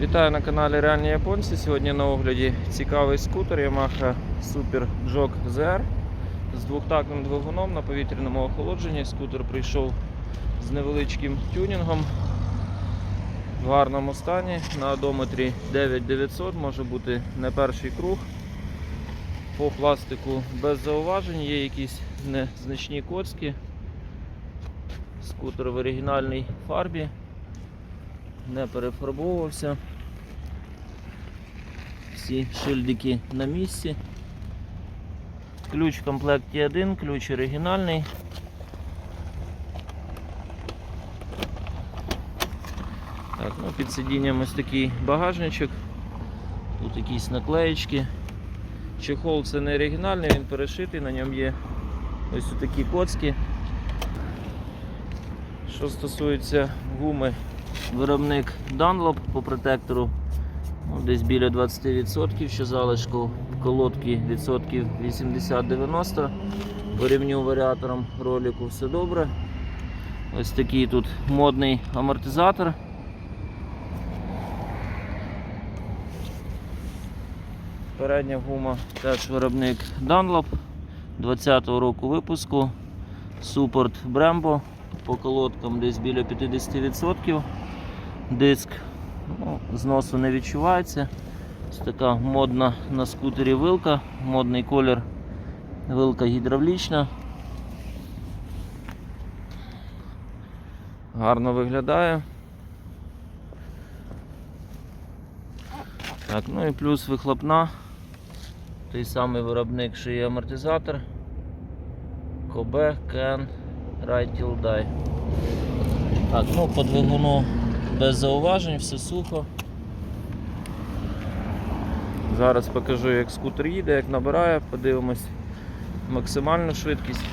Вітаю на каналі Реальні Японці. Сьогодні на огляді цікавий скутер Yamaha Super Jog ZR з двохтактним двигуном на повітряному охолодженні. Скутер прийшов з невеличким тюнінгом в гарному стані. На одометрі 9900 може бути не перший круг. По пластику без зауважень, є якісь незначні коцки. Скутер в оригінальній фарбі не перефарбовувався. Всі шильдики на місці. Ключ в комплекті один, ключ оригінальний. Так, ну під сидінням ось такий багажничок. Тут якісь наклеєчки. Чехол це не оригінальний, він перешитий, на ньому є ось такі коцки. Що стосується гуми, виробник Dunlop по протектору десь біля 20%, що залишку колодки відсотків 80-90. По рівню варіатором ролику все добре. Ось такий тут модний амортизатор. Передня гума теж виробник Dunlop 20-го року випуску. Супорт Brembo по колодкам десь біля 50%. Диск ну, зносу не відчувається. Ось така модна на скутері вилка, модний колір, вилка гідравлічна. Гарно виглядає. Так, ну і плюс вихлопна. Той самий виробник, що і амортизатор. Ride Till Die. Так, ну по двигуну без зауважень, все сухо. Зараз покажу, як скутер їде, як набирає, подивимось максимальну швидкість.